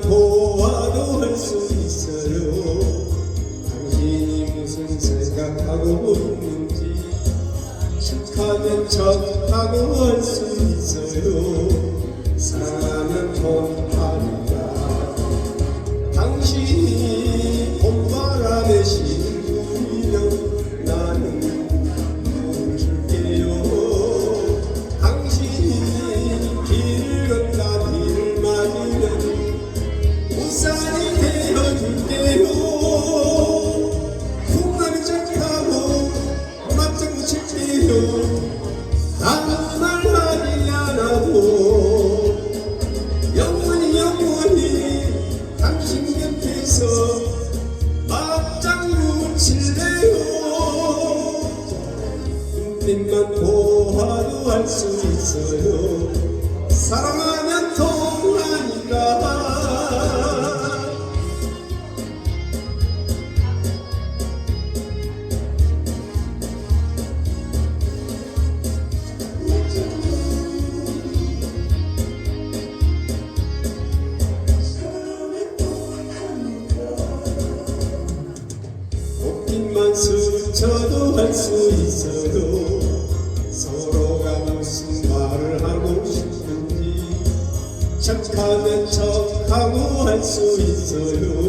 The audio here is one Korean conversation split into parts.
보아도 할 수 있어요. 당신이 무슨 생각하고 있는 지 척하면 척하고 할 수 있어요. 사랑하면 통하니까 당신이 봄바 보아도 알수 있어요. 사랑하면 통하니까. 꽃길만 스쳐도 할 수 있어요 척하면 척하고 할 수 있어요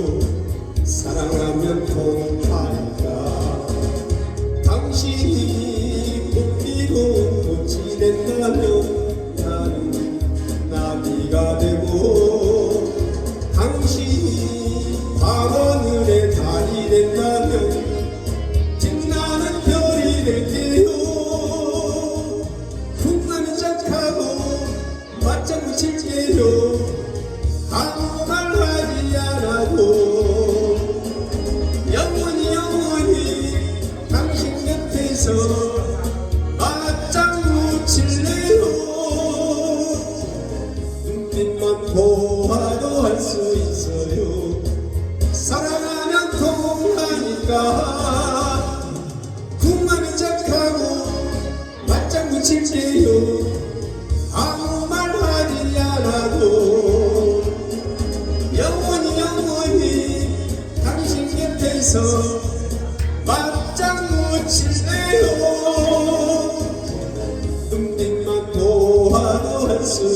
칠게요 아무 말 하지 않아도 영원히 영원히 당신 곁에서 맞장구 칠래요. 눈빛만 보아도 할수